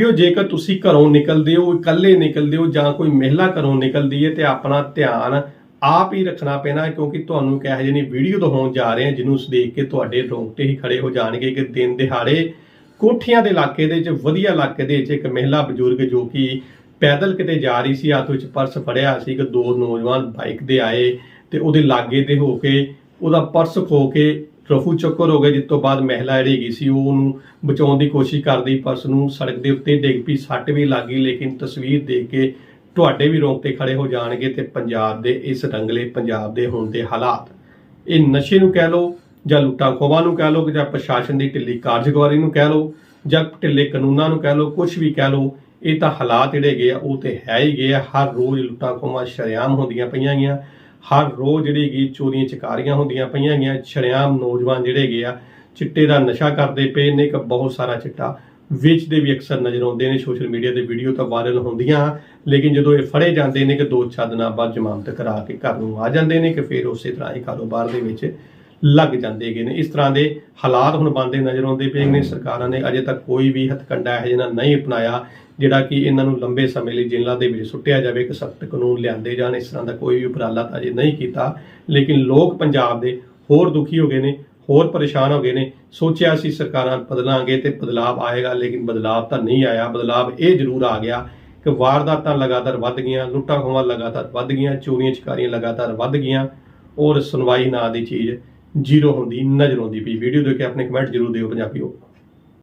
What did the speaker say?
ਵੀਓ ਜੇਕਰ ਤੁਸੀਂ ਘਰੋਂ ਨਿਕਲਦੇ ਹੋ, ਇਕੱਲੇ ਨਿਕਲਦੇ ਹੋ ਜਾਂ ਕੋਈ ਮਹਿਲਾ ਘਰੋਂ ਨਿਕਲਦੀ ਹੈ ਤੇ ਆਪਣਾ ਧਿਆਨ ਆਪ ਹੀ ਰੱਖਣਾ ਪੈਣਾ ਕਿਉਂਕਿ ਤੁਹਾਨੂੰ ਕਿਹੋ ਜਿਹੀ ਵੀਡੀਓ ਦਿਖਾਉਣ ਜਾ ਰਹੇ ਹਾਂ, ਜਿਹਨੂੰ ਦੇਖ ਕੇ ਤੁਹਾਡੇ ਰੋਂਗਟੇ ਹੀ ਖੜੇ ਹੋ ਜਾਣਗੇ ਕਿ ਦਿਨ ਦਿਹਾੜੇ ਕੋਠੀਆਂ ਦੇ ਇਲਾਕੇ ਦੇ ਵਿੱਚ, ਵਧੀਆ ਇਲਾਕੇ ਦੇ ਵਿੱਚ ਇੱਕ ਮਹਿਲਾ ਬਜ਼ੁਰਗ ਜੋ ਕਿ ਪੈਦਲ ਕਿਤੇ ਜਾ ਰਹੀ ਸੀ, ਹੱਥ ਵਿੱਚ ਪਰਸ ਫੜਿਆ ਸੀ ਕਿ ਦੋ ਨੌਜਵਾਨ ਬਾਈਕ ਦੇ ਆਏ ਤੇ ਉਹਦੇ ਲਾਗੇ ਤੇ ਹੋ ਕੇ ਉਹਦਾ ਪਰਸ ਖੋ ਕੇ ਰਫੂ ਚੱਕਰ ਹੋ ਗਏ ਜਿਸ ਤੋਂ ਬਾਅਦ ਮਹਿਲਾ ਜਿਹੜੀ ਹੈਗੀ ਸੀ, ਉਹ ਉਹਨੂੰ ਬਚਾਉਣ ਦੀ ਕੋਸ਼ਿਸ਼ ਕਰਦੀ, ਪਰ ਉਸ ਨੂੰ ਸੜਕ ਦੇ ਉੱਤੇ ਡਿੱਗ ਪਈ, ਸੱਟ ਵੀ ਲੱਗੀ ਲੇਕਿਨ ਤਸਵੀਰ ਦੇਖ ਕੇ ਤੁਹਾਡੇ ਵੀ ਰੋਂਗਟੇ ਖੜੇ ਹੋ ਜਾਣਗੇ ਤੇ ਪੰਜਾਬ ਦੇ ਇਸ ਰੰਗਲੇ ਪੰਜਾਬ ਦੇ ਹੁਣ ਦੇ ਹਾਲਾਤ। ਇਹ ਨਸ਼ੇ ਨੂੰ ਕਹਿ ਲਓ ਜਾਂ ਲੁੱਟਾਂ ਖੋਵਾਂ ਨੂੰ ਕਹਿ ਲਓ ਜਾਂ ਪ੍ਰਸ਼ਾਸਨ ਦੀ ਢਿੱਲੀ ਕਾਰਜਗੁਜ਼ਾਰੀ ਨੂੰ ਕਹਿ ਲਓ ਜਾਂ ਢਿੱਲੇ ਕਾਨੂੰਨਾਂ ਨੂੰ ਕਹਿ ਲਓ ਕੁਝ ਵੀ ਕਹਿ ਲਓ, ਇਹ ਤਾਂ ਹਾਲਾਤ ਜਿਹੜੇ ਹੈਗੇ ਆ, ਉਹ ਤੇ ਹੈ ਹੀ ਗਏ ਆ। ਹਰ ਰੋਜ਼ ਲੁੱਟਾਂ ਖੋਹਾਂ ਸ਼ਰੇਆਮ ਹੁੰਦੀਆਂ ਪਈਆਂ ਗਈਆਂ। ਹਰ ਰੋਜ਼ ਜਿਹੜੇ ਹੈਗੀ ਚੋਰੀਆਂ ਚਕਾਰੀਆਂ ਹੁੰਦੀਆਂ ਪਈਆਂ ਗਈਆਂ ਸ਼ਰੇਆਮ ਨੌਜਵਾਨ ਜਿਹੜੇ ਹੈਗੇ ਆ, ਚਿੱਟੇ ਦਾ ਨਸ਼ਾ ਕਰਦੇ ਪਏ ਨੇ ਕਿ ਬਹੁਤ ਸਾਰਾ ਚਿੱਟਾ ਵੇਚਦੇ ਵੀ ਅਕਸਰ ਨਜ਼ਰ ਆਉਂਦੇ ਨੇ, ਸੋਸ਼ਲ ਮੀਡੀਆ ਤੇ ਵੀਡੀਓ ਤਾਂ ਵਾਇਰਲ ਹੁੰਦੀਆਂ, ਲੇਕਿਨ ਜਦੋਂ ਇਹ ਫੜੇ ਜਾਂਦੇ ਨੇ ਕਿ ਦੋ ਚਾਰ ਦਿਨਾਂ ਬਾਅਦ ਜ਼ਮਾਨਤ ਕਰਾ ਕੇ ਘਰ ਨੂੰ ਆ ਜਾਂਦੇ ਨੇ, ਕਿ ਫਿਰ ਉਸੇ ਤਰ੍ਹਾਂ ਹੀ ਕਾਰੋਬਾਰ ਦੇ ਵਿੱਚ ਲੱਗ ਜਾਂਦੇ ਗਏ ਨੇ। ਇਸ ਤਰ੍ਹਾਂ ਦੇ ਹਾਲਾਤ ਹੁਣ ਬੰਦੇ ਨਜ਼ਰ ਆਉਂਦੇ ਪਏ ਨੇ। ਸਰਕਾਰਾਂ ਨੇ ਅਜੇ ਤੱਕ ਕੋਈ ਵੀ ਹੱਥਕੰਡਾ ਇਹੋ ਜਿਹਾ ਨਹੀਂ ਅਪਣਾਇਆ, ਜਿਹੜਾ ਕਿ ਇਹਨਾਂ ਨੂੰ ਲੰਬੇ ਸਮੇਂ ਲਈ ਜੇਲ੍ਹਾਂ ਦੇ ਵਿੱਚ ਸੁੱਟਿਆ ਜਾਵੇ ਕਿ ਸਖਤ ਕਾਨੂੰਨ ਲਿਆਂਦੇ ਜਾਣ। ਇਸ ਤਰ੍ਹਾਂ ਦਾ ਕੋਈ ਵੀ ਉਪਰਾਲਾ ਤਾਂ ਅਜੇ ਨਹੀਂ ਕੀਤਾ। ਲੇਕਿਨ ਲੋਕ ਪੰਜਾਬ ਦੇ ਹੋਰ ਦੁਖੀ ਹੋ ਗਏ ਨੇ, ਹੋਰ ਪਰੇਸ਼ਾਨ ਹੋ ਗਏ ਨੇ। ਸੋਚਿਆ ਸੀ ਸਰਕਾਰਾਂ ਬਦਲਾਂਗੇ ਤੇ ਬਦਲਾਵ ਆਏਗਾ, ਲੇਕਿਨ ਬਦਲਾਵ ਤਾਂ ਨਹੀਂ ਆਇਆ। ਬਦਲਾਵ ਇਹ ਜ਼ਰੂਰ ਆ ਗਿਆ ਕਿ ਵਾਰਦਾਤਾਂ ਲਗਾਤਾਰ ਵੱਧ ਗਈਆਂ ਲੁੱਟਾਂ ਖੋਹਾਂ ਲਗਾਤਾਰ ਵੱਧ ਗਈਆਂ ਚੋਰੀਆਂ ਚਕਾਰੀਆਂ ਲਗਾਤਾਰ ਵੱਧ ਗਈਆਂ। ਔਰ ਸੁਣਵਾਈ ਨਾਂ ਦੀ ਚੀਜ਼ ਜ਼ੀਰੋ ਹੁੰਦੀ ਨਜ਼ਰ ਆਉਂਦੀ ਪਈ। ਵੀਡੀਓ ਦੇਖ ਕੇ ਆਪਣੇ ਕਮੈਂਟ ਜ਼ਰੂਰ ਦਿਓ ਪੰਜਾਬੀਓ।